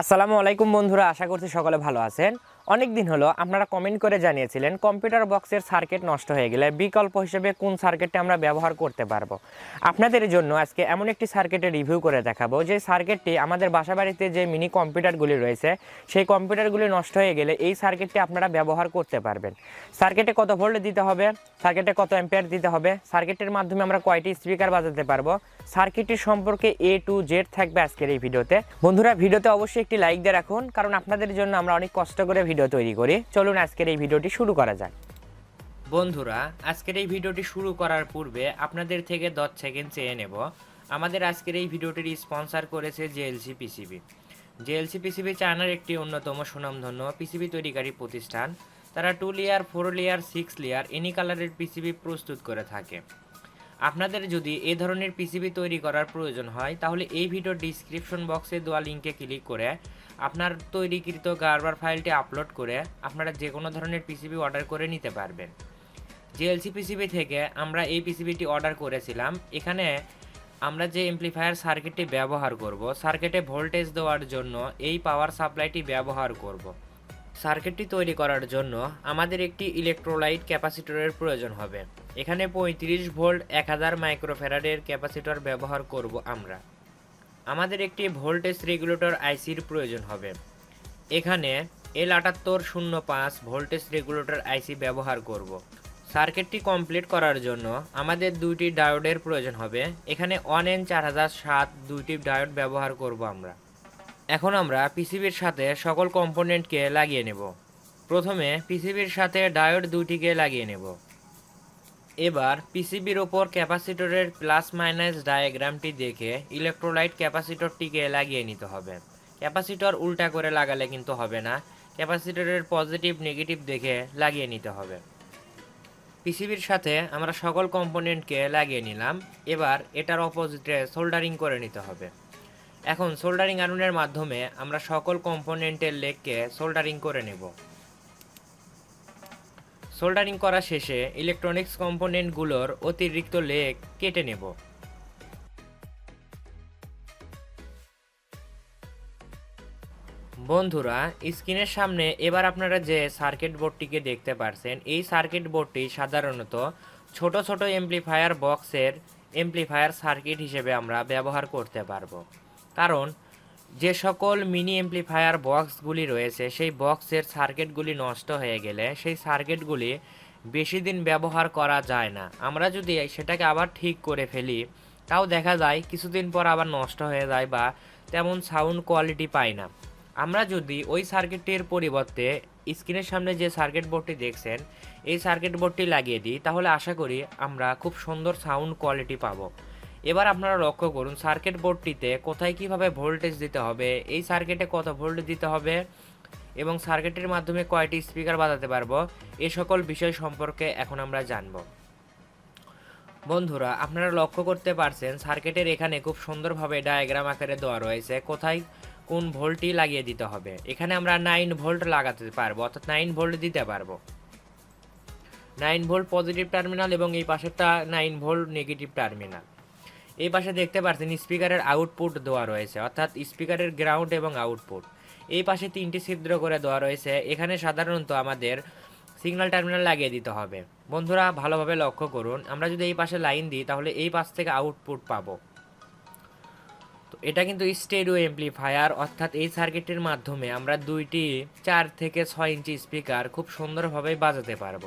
আসসালামু আলাইকুম বন্ধুরা, আশা করছি সকলে ভালো আছেন। অনেক দিন হলো আপনারা কমেন্ট করে জানিয়েছিলেন কম্পিউটার বক্সের সার্কিট নষ্ট হয়ে গেলে বিকল্প হিসেবে কোন সার্কিটটা আমরা ব্যবহার করতে পারব। আপনাদের জন্য আজকে এমন একটি সার্কিটের রিভিউ করে দেখাবো, যে সার্কিটটি আমাদের বাসাবাড়িতে যে মিনি কম্পিউটারগুলি রয়েছে, সেই কম্পিউটারগুলি নষ্ট হয়ে গেলে এই সার্কিটটি আপনারা ব্যবহার করতে পারবেন। সার্কিটে কত ভোল্ট দিতে হবে সার্কিটে কত অ্যাম্পিয়ার দিতে হবে সার্কিটের মাধ্যমে আমরা কয়টি স্পিকার বাজাতে পারব সার্কিটটির সম্পর্কে এ টু জেড থাকবে আজকের এই ভিডিওতে বন্ধুরা ভিডিওতে অবশ্যই একটি লাইক দিয়ে রাখুন, কারণ আপনাদের জন্য আমরা অনেক কষ্ট করে ভিডিও তৈরি করি। চলুন আজকের এই ভিডিওটি শুরু করা যাক। বন্ধুরা, আজকের এই ভিডিওটি শুরু করার পূর্বে আপনাদের থেকে দশ সেকেন্ড চেয়ে নেব। আমাদের আজকের এই ভিডিওটির স্পন্সর করেছে জেএলসি পিসিবি জেএলসি পিসিবি চায়নার একটি অন্যতম সুনামধন্য পিসিবি তৈরিকারী প্রতিষ্ঠান। তারা two layer four layer six layer any কালারের পিসিবি প্রস্তুত করে থাকে। আপনাদের যদি এ ধরনের পিসিবি তৈরি করার প্রয়োজন হয়, তাহলে এই ভিডিওর ডিসক্রিপশন বক্সে দেওয়া লিঙ্কে ক্লিক করে আপনার তৈরিকৃত গারবার ফাইলটি আপলোড করে আপনারা যে কোনো ধরনের পিসিবি অর্ডার করে নিতে পারবেন। জিএলসি পিসিবি থেকে আমরা এই পিসিবিটি অর্ডার করেছিলাম, এখানে আমরা যে এমপ্লিফায়ার সার্কিটটি ব্যবহার করব সার্কিটে ভোল্টেজ দেওয়ার জন্য এই পাওয়ার সাপ্লাইটি ব্যবহার করব। সার্কিটটি তৈরি করার জন্য আমাদের একটি ইলেকট্রোলাইট ক্যাপাসিটরের প্রয়োজন হবে। এখানে পঁয়ত্রিশ ভোল্ট এক হাজার মাইক্রোফ্যারাডের ক্যাপাসিটর ব্যবহার করব আমরা। আমাদের একটি ভোল্টেজ রেগুলেটর আইসির প্রয়োজন হবে। এখানে এল আটাত্তর শূন্য পাঁচ ভোল্টেজ রেগুলেটর আইসি ব্যবহার করব। সার্কিটটি কমপ্লিট করার জন্য আমাদের দুইটি ডায়োডের প্রয়োজন হবে। এখানে ওয়ান এন চার হাজার সাত দুইটি ডায়োড ব্যবহার করব আমরা। এখন আমরা পিসিবির সাথে সকল কম্পোনেন্টকে লাগিয়ে নেব। প্রথমে পিসিবির সাথে ডায়োড দুটিকে লাগিয়ে নেব। এবার পিসিবির ওপর ক্যাপাসিটরের প্লাস মাইনাস ডায়াগ্রামটি দেখে ইলেকট্রোলাইট ক্যাপাসিটরটিকে লাগিয়ে নিতে হবে। ক্যাপাসিটর উল্টা করে লাগালে কিন্তু হবে না, ক্যাপাসিটরের পজিটিভ নেগেটিভ দেখে লাগিয়ে নিতে হবে। পিসিবির সাথে আমরা সকল কম্পোনেন্টকে লাগিয়ে নিলাম, এবার এটার অপোজিটে সোল্ডারিং করে নিতে হবে। এখন সোল্ডারিং আয়রনের মাধ্যমে আমরা সকল কম্পোনেন্টের লেগকে সোল্ডারিং করে নেব। সোল্ডারিং করা শেষে ইলেকট্রনিক্স কম্পোনেন্টগুলোর অতিরিক্ত লেগ কেটে নেব। বন্ধুরা, স্ক্রিনের সামনে এবার আপনারা যে সার্কিট বোর্ডটিকে দেখতে পারছেন, এই সার্কিট বোর্ডটি সাধারণত ছোট ছোট এমপ্লিফায়ার বক্সের এমপ্লিফায়ার সার্কিট হিসেবে আমরা ব্যবহার করতে পারব। কারণ যে সকল মিনি এমপ্লিফায়ার বক্সগুলি রয়েছে, সেই বক্সের সার্কিটগুলি নষ্ট হয়ে গেলে সেই সার্কিটগুলি বেশি দিন ব্যবহার করা যায় না। আমরা যদি সেটাকে আবার ঠিক করে ফেলি, তাও দেখা যায় কিছুদিন পর আবার নষ্ট হয়ে যায় বা তেমন সাউন্ড কোয়ালিটি পাই না। আমরা যদি ওই সার্কিটটির পরিবর্তে স্ক্রিনের সামনে যে সার্কিট বোর্ডটি দেখছেন, এই সার্কিট বোর্ডটি লাগিয়ে দিই, তাহলে আশা করি আমরা খুব সুন্দর সাউন্ড কোয়ালিটি পাবো। এবার আপনারা লক্ষ্য করুন সার্কিট বোর্ডটিতে কোথায় কীভাবে ভোল্টেজ দিতে হবে, এই সার্কিটে কত ভোল্ট দিতে হবে এবং সার্কিটের মাধ্যমে কয়টি স্পিকার বাজাতে পারব, এ সকল বিষয় সম্পর্কে এখন আমরা জানব। বন্ধুরা, আপনারা লক্ষ্য করতে পারছেন সার্কিটের এখানে খুব সুন্দরভাবে ডায়াগ্রাম আকারে দেওয়া রয়েছে কোথায় কোন ভোল্টটি লাগিয়ে দিতে হবে। এখানে আমরা নাইন ভোল্ট লাগাতে পারব, অর্থাৎ নাইন ভোল্ট দিতে পারব। নাইন ভোল্ট পজিটিভ টার্মিনাল এবং এই পাশেরটা নাইন ভোল্ট নেগেটিভ টার্মিনাল এই পাশে দেখতে পাচ্ছেন স্পিকারের আউটপুট দেওয়া রয়েছে, অর্থাৎ স্পিকারের গ্রাউন্ড এবং আউটপুট এই পাশে তিনটি ছিদ্র করে দেওয়া রয়েছে, এখানে সাধারণত আমাদের সিগন্যাল টার্মিনাল লাগিয়ে দিতে হবে। বন্ধুরা, ভালোভাবে লক্ষ্য করুন, আমরা যদি এই পাশে লাইন দিই, তাহলে এই পাশ থেকে আউটপুট পাবো। তো এটা কিন্তু স্টেরিও এমপ্লিফায়ার অর্থাৎ এই সার্কিটের মাধ্যমে আমরা দুইটি চার থেকে ছয় ইঞ্চি স্পিকার খুব সুন্দরভাবে বাজাতে পারব।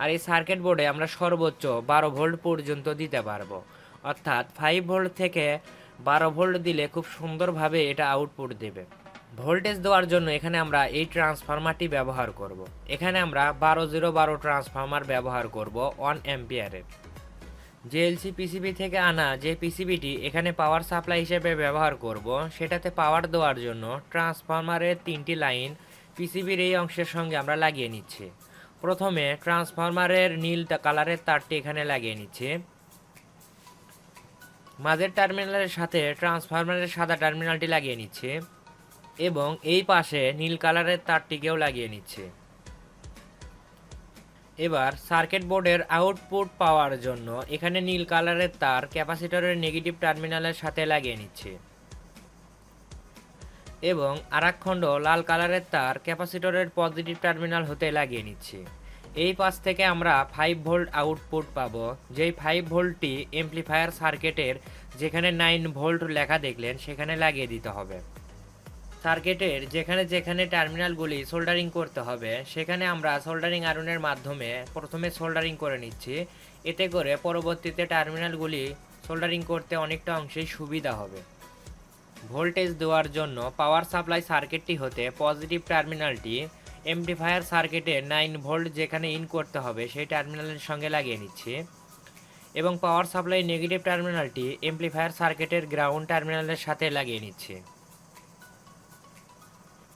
আর এই সার্কিট বোর্ডে আমরা সর্বোচ্চ বারো ভোল্ট পর্যন্ত দিতে পারব। অর্থাৎ ফাইভ ভোল্ট থেকে বারো ভোল্ট দিলে খুব সুন্দরভাবে এটা আউটপুট দেবে। ভোল্টেজ দেওয়ার জন্য এখানে আমরা এই ট্রান্সফরমারটি ব্যবহার করব। এখানে আমরা বারো জিরো বারো ট্রান্সফরমার ব্যবহার করব ওয়ান অ্যাম্পিয়ারের জেএলসি পিসিবি থেকে আনা যে পিসিবিটি এখানে পাওয়ার সাপ্লাই হিসেবে ব্যবহার করব, সেটাতে পাওয়ার দেওয়ার জন্য ট্রান্সফরমারের তিনটি লাইন পিসিবির এই অংশের সঙ্গে আমরা লাগিয়ে নিচ্ছি। প্রথমে ট্রান্সফরমারের নীল কালারের তারটি এখানে লাগিয়ে নিচ্ছি। মাঝের টার্মিনালের সাথে ট্রান্সফরমারের সাদা টার্মিনালটি লাগিয়ে নিচ্ছে এবং এই পাশে নীল কালারের তারটিকেও লাগিয়ে নিচ্ছে। এবার সার্কিট বোর্ডের আউটপুট পাওয়ার জন্য এখানে নীল কালারের তার ক্যাপাসিটরের নেগেটিভ টার্মিনালের সাথে লাগিয়ে নিচ্ছে। এবং আরেক খণ্ড লাল কালারের তার ক্যাপাসিটরের পজিটিভ টার্মিনাল হতে লাগিয়ে নিচ্ছি। এই পাশ থেকে আমরা ফাইভ ভোল্ট আউটপুট পাবো। যেই ফাইভ ভোল্টটি এমপ্লিফায়ার সার্কিটের যেখানে নাইন ভোল্ট লেখা দেখলেন, সেখানে লাগিয়ে দিতে হবে। সার্কিটের যেখানে যেখানে টার্মিনালগুলি সোল্ডারিং করতে হবে, সেখানে আমরা সোল্ডারিং আয়রনের মাধ্যমে প্রথমে সোল্ডারিং করে নিচ্ছি। এতে করে পরবর্তীতে টার্মিনালগুলি সোল্ডারিং করতে অনেকটা অংশেই সুবিধা হবে। ভোল্টেজ দেওয়ার জন্য পাওয়ার সাপ্লাই সার্কিটটি হতে পজিটিভ টার্মিনালটি এমপ্লিফায়ার সার্কিটের নাইন ভোল্ট যেখানে ইন করতে হবে, সেই টার্মিনালের সঙ্গে লাগিয়ে নিচ্ছি। এবং পাওয়ার সাপ্লাই নেগেটিভ টার্মিনালটি এমপ্লিফায়ার সার্কিটের গ্রাউন্ড টার্মিনালের সাথে লাগিয়ে নিচ্ছি।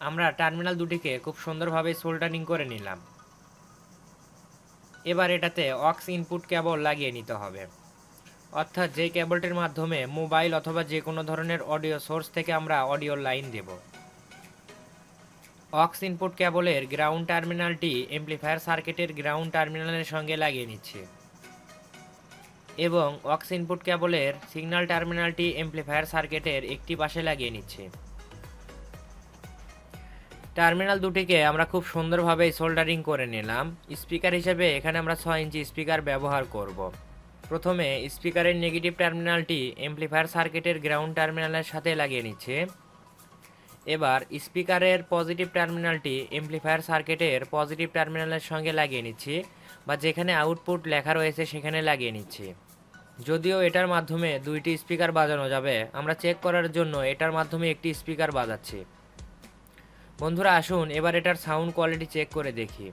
আমরা টার্মিনাল দুটিকে খুব সুন্দরভাবে সোল্ডারিং করে নিলাম। এবার এটাতে অক্স ইনপুট কেবল লাগিয়ে নিতে হবে। অর্থাৎ যে কেবলটির মাধ্যমে মোবাইল অথবা যে কোনো ধরনের অডিও সোর্স থেকে আমরা অডিও লাইন দেব। অক্স ইনপুট কেবলের গ্রাউন্ড টার্মিনালটি এমপ্লিফায়ার সার্কিটের গ্রাউন্ড টার্মিনালের সঙ্গে লাগিয়ে নিচ্ছে। এবং অক্স ইনপুট কেবলের সিগন্যাল টার্মিনালটি এমপ্লিফায়ার সার্কিটের একটি পাশে লাগিয়ে নিচ্ছে। টার্মিনাল দুটিকে আমরা খুব সুন্দরভাবে সোল্ডারিং করে নিলাম। স্পিকার হিসেবে এখানে আমরা ছয় ইঞ্চি স্পিকার ব্যবহার করব। প্রথমে স্পিকারের নেগেটিভ টার্মিনালটি এমপ্লিফায়ার সার্কিটের গ্রাউন্ড টার্মিনালের সাথে লাগিয়ে নিচ্ছে। এবার স্পিকারের পজিটিভ টার্মিনালটি এমপ্লিফায়ার সার্কিটের পজিটিভ টার্মিনালের সঙ্গে লাগিয়ে নিচ্ছি বা যেখানে আউটপুট লেখা রয়েছে সেখানে লাগিয়ে নিচ্ছি। যদিও এটার মাধ্যমে দুইটি স্পিকার বাজানো যাবে, আমরা চেক করার জন্য এটার মাধ্যমে একটি স্পিকার বাজাচ্ছি। বন্ধুরা আসুন, এবার এটার সাউন্ড কোয়ালিটি চেক করে দেখি।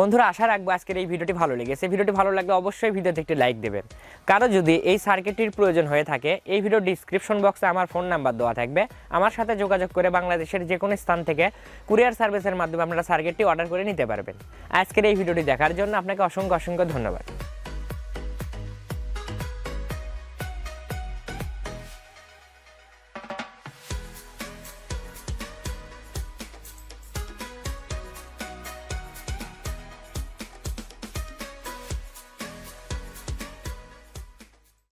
বন্ধুরা, আশা রাখব আজকের এই ভিডিওটি ভালো লেগেছে। ভিডিওটি ভালো লাগলে অবশ্যই ভিডিওতে একটি লাইক দেবেন। কারও যদি এই সার্কিটটির প্রয়োজন হয়ে থাকে, এই ভিডিও ডিসক্রিপশন বক্সে আমার ফোন নাম্বার দেওয়া থাকবে। আমার সাথে যোগাযোগ করে বাংলাদেশের যে কোনো স্থান থেকে কুরিয়ার সার্ভিসের মাধ্যমে আপনারা সার্কিটটি অর্ডার করে নিতে পারবেন। আজকের এই ভিডিওটি দেখার জন্য আপনাকে অসংখ্য অসংখ্য ধন্যবাদ।